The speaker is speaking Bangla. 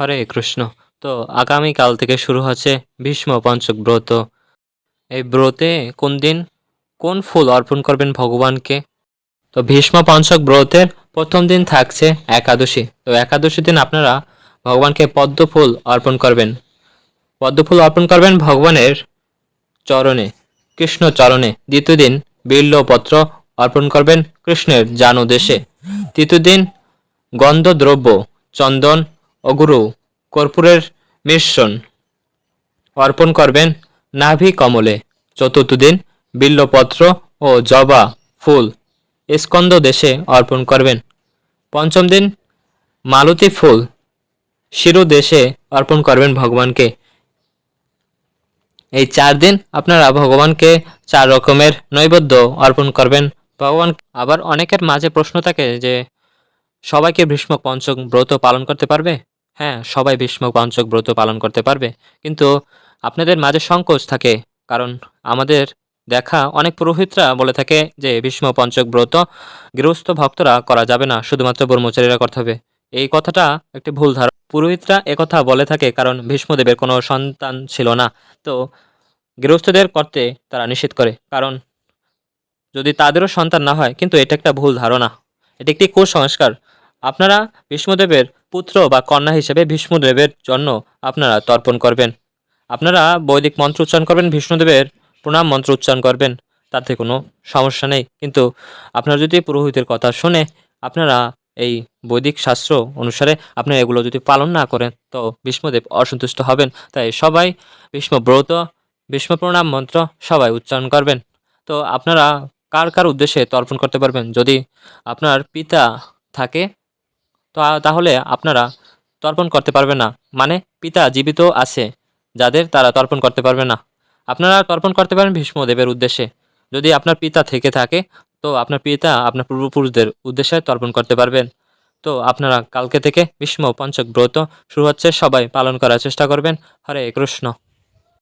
হরে কৃষ্ণ। তো আগামীকাল থেকে শুরু হচ্ছে ভীষ্ম পঞ্চক ব্রত। এই ব্রতে কোন দিন কোন ফুল অর্পণ করবেন ভগবানকে? তো ভীষ্ম পঞ্চক ব্রতের প্রথম দিন থাকছে একাদশী। তো একাদশী দিন আপনারা ভগবানকে পদ্ম ফুল অর্পণ করবেন। পদ্ম ফুল অর্পণ করবেন ভগবানের চরণে, কৃষ্ণ চরণে। দ্বিতীয় দিন বিল্লপত্র অর্পণ করবেন কৃষ্ণের জানু দেশে তৃতীয় দিন গন্ধদ্রব্য, চন্দন অগুরু, কর্পূরের মিশ্রণ অর্পণ করবেন নাভি কমলে। চতুর্থ দিন বিল্লপত্র ও জবা, ফুল, স্কন্দ দেশে অর্পণ করবেন। পঞ্চম দিন মালতী ফুল, শিরু দেশে অর্পণ করবেন ভগবানকে। এই চার দিন আপনারা ভগবানকে চার রকমের নৈবেদ্য অর্পণ করবেন। ভগবান আবার অনেকের মাঝে প্রশ্ন থাকে যে, সবাইকে ভীষ্ম পঞ্চক ব্রত পালন করতে পারবে? হ্যাঁ সবাই ভীষ্ম পঞ্চক ব্রত পালন করতে পারবে, কিন্তু আপনাদের মাঝে সংকোচ থাকে, কারণ আমাদের দেখা অনেক পুরোহিতরা বলে থাকে যে ভীষ্ম পঞ্চক ব্রত গৃহস্থ ভক্তরা করা যাবে না, শুধুমাত্র ব্রহ্মচারীরা করতে হবে। এই কথাটা একটি ভুল ধারণা। পুরোহিতরা একথা বলে থাকে কারণ ভীষ্মদেবের কোনো সন্তান ছিল না, তো গৃহস্থদের করতে তারা নিষেধ করে, কারণ যদি তাদেরও সন্তান না হয়, কিন্তু এটা একটা ভুল ধারণা। এটি একটি কুসংস্কার। আপনারা ভীষ্মদেবের পুত্র বা কন্যা হিসেবে ভীষ্মদেবের জন্য আপনারা তর্পণ করবেন। আপনারা বৈদিক মন্ত্র উচ্চারণ করবেন বিষ্ণুদেবের প্রণাম মন্ত্র উচ্চারণ করবেন, তাতে কোনো সমস্যা নেই। কিন্তু আপনারা যদি পুরোহিতের কথা শুনে আপনারা এই বৈদিক শাস্ত্র অনুসারে আপনারা এগুলো যদি পালন না করেন, তো ভীষ্মদেব অসন্তুষ্ট হবেন। তাই সবাই ভীষ্ম ব্রত, ভীষ্ম প্রণাম মন্ত্র সবাই উচ্চারণ করবেন। তো আপনারা কার কার উদ্দেশ্যে তর্পণ করতে পারবেন? যদি আপনার পিতা থাকে তাহলে আপনারা তর্পণ করতে পারবে না। মানে পিতা জীবিত আছে, যাদের তারা তর্পণ করতে পারবে না। আপনারা তর্পণ করতে পারেন ভীষ্মদেবের উদ্দেশ্যে। যদি আপনার পিতা থেকে থাকে, তো আপনার পিতা আপনার পূর্বপুরুষদের উদ্দেশ্যে তর্পণ করতে পারবেন। তো আপনারা কালকে থেকে ভীষ্ম পঞ্চক ব্রত শুরু হচ্ছে, সবাই পালন করার চেষ্টা করবেন। হরে কৃষ্ণ।